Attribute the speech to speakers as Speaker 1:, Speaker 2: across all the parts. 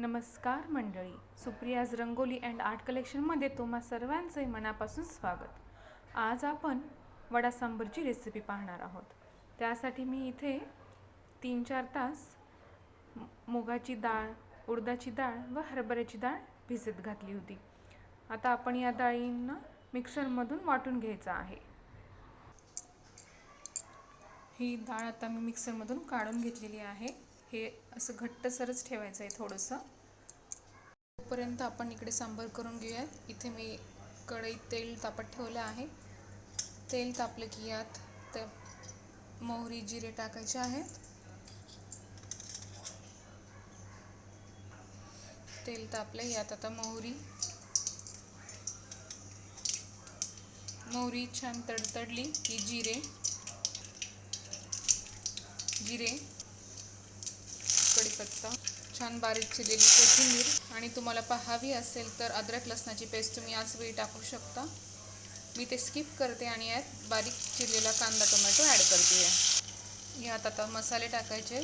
Speaker 1: नमस्कार मंडळी. Supriya's rangoli and art कलेक्शनमध्ये तुम्हा सर्वांचे मनापासून स्वागत. आज आपण वडा सांबरची रेसिपी पाहणार आहोत. त्यासाठी मी इथे तीन चार तास मुगाची डाळ उडदाची डाळ व हरभऱ्याची डाळ भिजत घातली होती. आता आपण या डाळींना मिक्सरमधून वाटून घ्यायचं आहे. ही डाळ आता मी मिक्सरमधून काढून घेतलेली आहे. हे असं घट्टसरच ठेवायचं आहे थोडंसं. तोपर्यंत आपण इकडे सांबार करून घेऊयात. इथे मी कढईत तेल तापत ठेवलं आहे. तेल तापलं की यात त्या मोहरी जिरे टाकायचे आहेत. तेल तापलं यात आता मोहरी. मोहरी छान तडतडली की जिरे. जिरे. शकता. छान बारीक चिरलेली कोथिंबीर आणि तुम्हाला पाहावी असेल तर अद्रक लसणाची पेस्ट तुम्ही याच वेळी टाकू शकता. मी ते स्किप करते आणि यात बारीक चिरलेला कांदा टोमॅटो ॲड करते. आहे यात आता मसाले टाकायचे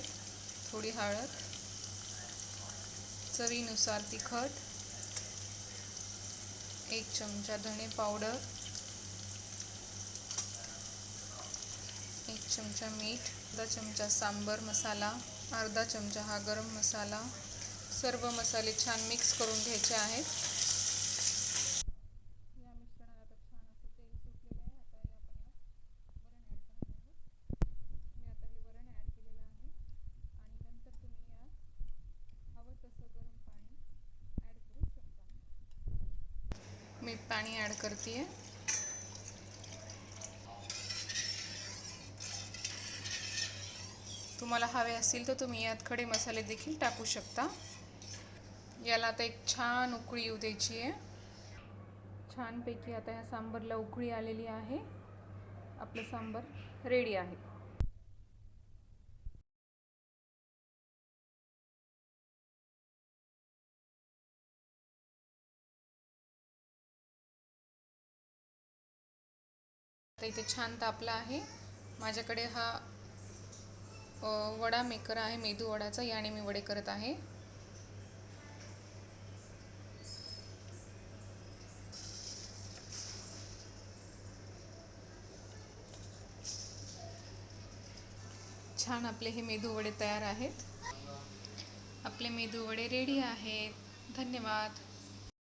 Speaker 1: थोडी हळद चवीनुसार तिखट एक चमचा धणे पावडर एक चमचा मीठ अर्धा चमचा सांबर मसाला अर्धा चमचा हा गरम मसाला सर्व मसाले छान मिक्स करून घ्यायचे आहेत. या मिश्रणाला आता छान असं तेल सुटलेलं आहे. आता हे आपण वरण ॲड करणार आहोत मी आता हे वरण ॲड केलेलं आहे. आणि नंतर तुम्ही या हवं तसं गरम पाणी ॲड करू शकता. मी पाणी ॲड करते आहे तुम्हाला हवे असतील तर तुम्ही यात खडे मसाले देखील टाकू शकता. याला आता एक छान उकळी येऊ द्यायची आहे. छानपैकी आता ह्या सांबरला उकळी आलेली आहे. आपलं सांबर रेडी आहे. आता इथे छान तापला आहे. माझ्याकडे हा वडा मेकर आहे मेदू वडाचा याने मी वडे करत आहे. छान आपले हे मेदू वडे तयार आहेत. आपले मेदू वडे रेडी आहेत. धन्यवाद.